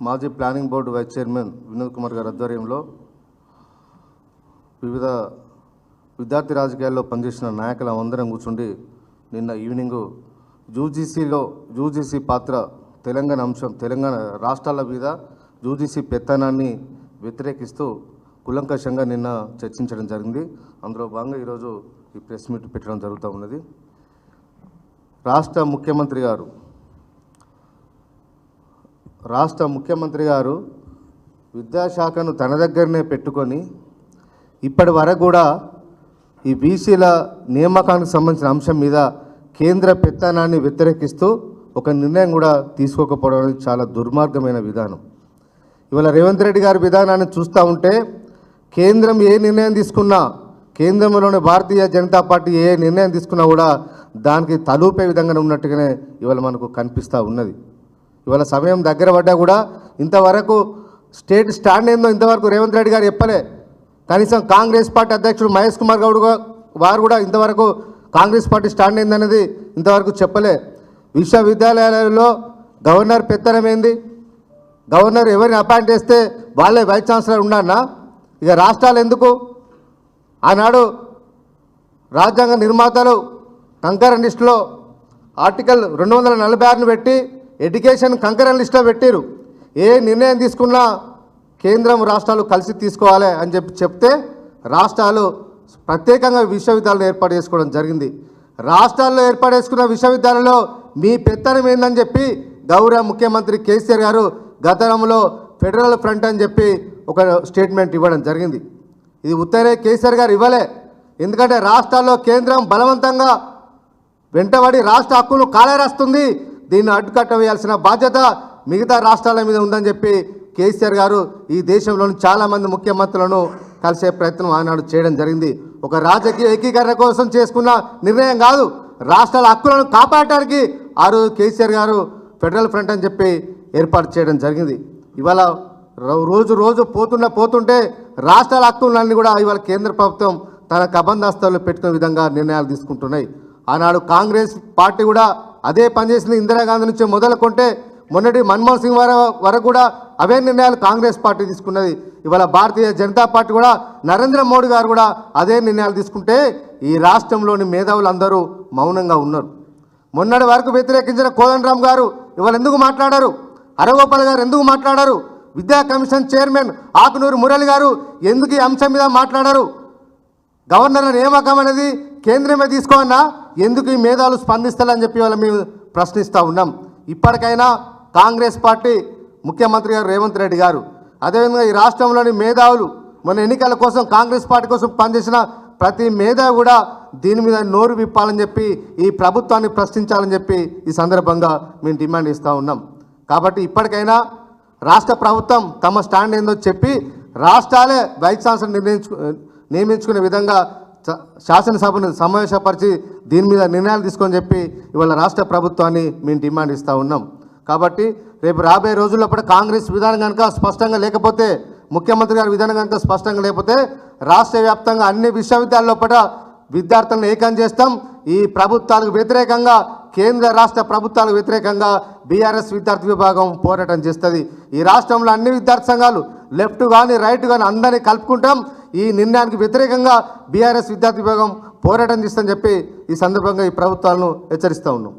మాజీ planning board vice chairman Vinod Kumar గారి ఆధ్వర్యంలో వివిధ విద్యార్థి రాజకీయాల్లో పనిచేసిన నాయకుల అందరం కూర్చుండి నిన్న ఈవినింగ్ యూజీసీలో యూజీసీ పాత్ర తెలంగాణ అంశం తెలంగాణ రాష్ట్రాల మీద యూజీసీ పెత్తనాన్ని వ్యతిరేకిస్తూ కులంకషంగా నిన్న చర్చించడం జరిగింది. అందులో భాగంగా ఈరోజు ఈ ప్రెస్ మీట్ పెట్టడం జరుగుతూ ఉన్నది. రాష్ట్ర ముఖ్యమంత్రి గారు రాష్ట్ర ముఖ్యమంత్రి గారు విద్యాశాఖను తన దగ్గరనే పెట్టుకొని ఇప్పటి వరకు కూడా ఈ బీసీల నియామకానికి సంబంధించిన అంశం మీద కేంద్ర పెత్తనాన్ని వ్యతిరేకిస్తూ ఒక నిర్ణయం కూడా తీసుకోకపోవడం అనేది చాలా దుర్మార్గమైన విధానం. ఇవాళ రేవంత్ రెడ్డి గారి విధానాన్ని చూస్తూ ఉంటే కేంద్రం ఏ నిర్ణయం తీసుకున్నా కేంద్రంలోని భారతీయ జనతా పార్టీ ఏ నిర్ణయం తీసుకున్నా కూడా దానికి తలూపే విధంగానే ఉన్నట్టుగానే ఇవాళ మనకు కనిపిస్తూ ఉన్నది. ఇవాళ సమయం దగ్గర పడ్డా కూడా ఇంతవరకు స్టేట్ స్టాండ్ ఏందో ఇంతవరకు రేవంత్ రెడ్డి గారు చెప్పలే. కనీసం కాంగ్రెస్ పార్టీ అధ్యక్షుడు మహేష్ కుమార్ గౌడ్ వారు కూడా ఇంతవరకు కాంగ్రెస్ పార్టీ స్టాండ్ ఏందనేది ఇంతవరకు చెప్పలే. విశ్వవిద్యాలయాలలో గవర్నర్ పెత్తనం ఏంది? గవర్నర్ ఎవరిని అపాయింట్ చేస్తే వాళ్ళే వైస్ ఛాన్సలర్ ఉన్నారన్నా? ఇక రాష్ట్రాలు ఎందుకు? ఆనాడు రాజ్యాంగ నిర్మాతలు కంకరన్ లిస్టులో ఆర్టికల్ రెండు వందల నలభై ఆరును పెట్టి ఎడ్యుకేషన్ కంకరన్ లిస్ట్లో పెట్టారు. ఏ నిర్ణయం తీసుకున్నా కేంద్రం రాష్ట్రాలు కలిసి తీసుకోవాలి అని చెప్పి చెప్తే రాష్ట్రాలు ప్రత్యేకంగా విశ్వవిద్యాలయం ఏర్పాటు చేసుకోవడం జరిగింది. రాష్ట్రాల్లో ఏర్పాటు చేసుకున్న విశ్వవిద్యాలయంలో మీ పెత్తనం ఏందని చెప్పి గౌరవ ముఖ్యమంత్రి కేసీఆర్ గారు గతంలో ఫెడరల్ ఫ్రంట్ అని చెప్పి ఒక స్టేట్మెంట్ ఇవ్వడం జరిగింది. ఇది ఉత్తరే కేసీఆర్ గారు ఇవ్వలే. ఎందుకంటే రాష్ట్రాల్లో కేంద్రం బలవంతంగా వెంటబడి రాష్ట్ర హక్కును కాలేరేస్తుంది. దీన్ని అడ్డుకట్ట వేయాల్సిన బాధ్యత మిగతా రాష్ట్రాల మీద ఉందని చెప్పి కేసీఆర్ గారు ఈ దేశంలోని చాలామంది ముఖ్యమంత్రులను కలిసే ప్రయత్నం ఆనాడు చేయడం జరిగింది. ఒక రాజకీయ ఏకీకరణ కోసం చేసుకున్న నిర్ణయం కాదు రాష్ట్రాల హక్కులను కాపాడటానికి ఆ రోజు కేసీఆర్ గారు ఫెడరల్ ఫ్రంట్ అని చెప్పి ఏర్పాటు చేయడం జరిగింది. ఇవాళ రోజు రోజు పోతున్న పోతుంటే రాష్ట్రాల హక్కులన్నీ కూడా ఇవాళ కేంద్ర ప్రభుత్వం తన కబంధాస్తాల్లో పెట్టుకునే విధంగా నిర్ణయాలు తీసుకుంటున్నాయి. ఆనాడు కాంగ్రెస్ పార్టీ కూడా అదే పనిచేసింది ఇందిరాగాంధీ నుంచి మొదలుకుంటే మొన్నటి మన్మోహన్ సింగ్ వారి వరకు కూడా అవే నిర్ణయాలు కాంగ్రెస్ పార్టీ తీసుకున్నది. ఇవాళ భారతీయ జనతా పార్టీ కూడా నరేంద్ర మోడీ గారు కూడా అదే నిర్ణయాలు తీసుకుంటే ఈ రాష్ట్రంలోని మేధావులు అందరూ మౌనంగా ఉన్నారు. మొన్నటి వరకు వ్యతిరేకించిన కోదండరామ్ గారు ఇవాళ ఎందుకు మాట్లాడారు? హరగోపాల్ గారు ఎందుకు మాట్లాడారు? విద్యా కమిషన్ చైర్మన్ ఆకునూరు మురళి గారు ఎందుకు ఈ అంశం మీద మాట్లాడారు? గవర్నర్ల నియామకం అనేది కేంద్రమే తీసుకోవన్నా ఎందుకు ఈ మేధావులు స్పందిస్తారని చెప్పి వాళ్ళు మేము ప్రశ్నిస్తూ ఉన్నాం. ఇప్పటికైనా కాంగ్రెస్ పార్టీ ముఖ్యమంత్రి గారు రేవంత్ రెడ్డి గారు అదేవిధంగా ఈ రాష్ట్రంలోని మేధావులు మన ఎన్నికల కోసం కాంగ్రెస్ పార్టీ కోసం పనిచేసిన ప్రతి మేధావి కూడా దీని మీద నోరు విప్పాలని చెప్పి ఈ ప్రభుత్వాన్ని ప్రశ్నించాలని చెప్పి ఈ సందర్భంగా మేము డిమాండ్ ఇస్తూ ఉన్నాం. కాబట్టి ఇప్పటికైనా రాష్ట్ర ప్రభుత్వం తమ స్టాండ్ ఏందో చెప్పి రాష్ట్రాలే వైస్ ఛాన్సలర్ నిర్ణయించు నియమించుకునే విధంగా శాసనసభను సమావేశపరిచి దీని మీద నిర్ణయాలు తీసుకొని చెప్పి ఇవాళ రాష్ట్ర ప్రభుత్వాన్ని మేము డిమాండ్ ఇస్తూ ఉన్నాం. కాబట్టి రేపు రాబోయే రోజుల్లో కూడా కాంగ్రెస్ విధానం కనుక స్పష్టంగా లేకపోతే ముఖ్యమంత్రి గారి విధానం కనుక స్పష్టంగా లేకపోతే రాష్ట్ర వ్యాప్తంగా అన్ని విశ్వవిద్యాలయాల పట విద్యార్థులను ఏకం చేస్తాం. ఈ ప్రభుత్వాలకు వ్యతిరేకంగా కేంద్ర రాష్ట్ర ప్రభుత్వాలకు వ్యతిరేకంగా బీఆర్ఎస్ విద్యార్థి విభాగం పోరాటం చేస్తుంది. ఈ రాష్ట్రంలో అన్ని విద్యార్థి సంఘాలు లెఫ్ట్ కానీ రైట్ కానీ అందరినీ కలుపుకుంటాం. ఈ నిర్ణయానికి వ్యతిరేకంగా బీఆర్ఎస్ విద్యార్థి విభాగం పోరాటం చేస్తుందని చెప్పి ఈ సందర్భంగా ఈ ప్రభుత్వాలను హెచ్చరిస్తూ ఉన్నాం.